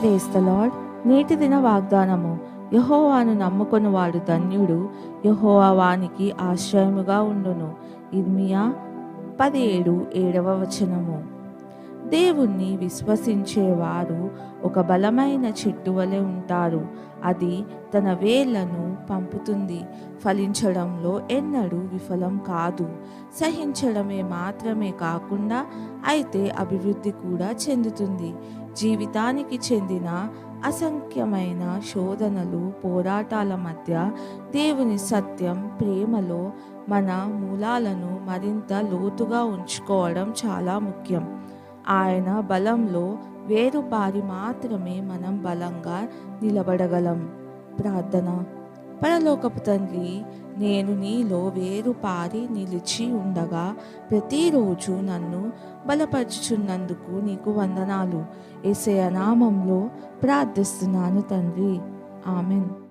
Praise నేటి దిన వాగ్దానము. యహోవాను నమ్ముకొని వాడు ధన్యుడు యహోవా వానికి ఆశ్రయముగా ఉండును. ఇర్మియా పదిహేడు ఏడవ వచనము. దేవుణ్ణి విశ్వసించేవారు ఒక బలమైన చెట్టు వలె ఉంటారు. అది తన వేళ్ళను పంపుతుంది. ఫలించడంలో ఎన్నడూ విఫలం కాదు. సహించడమే మాత్రమే కాకుండా అయితే అభివృద్ధి కూడా చెందుతుంది. జీవితానికి చెందిన అసంఖ్యమైన శోధనలు పోరాటాల మధ్య దేవుని సత్యం ప్రేమలో మన మూలాలను మరింత లోతుగా ఉంచుకోవడం చాలా ముఖ్యం. ఆయన బలంలో వేరుపారి మాత్రమే మనం బలంగా నిలబడగలం. ప్రార్థన. పరలోకపు తండ్రి నేను నీలో వేరుపారి నిలిచి ఉండగా ప్రతిరోజు నన్ను బలపరుచుచున్నందుకు నీకు వందనాలు. ఏసయ నామంలో ప్రార్థిస్తున్నాను తండ్రి. ఆమెన్.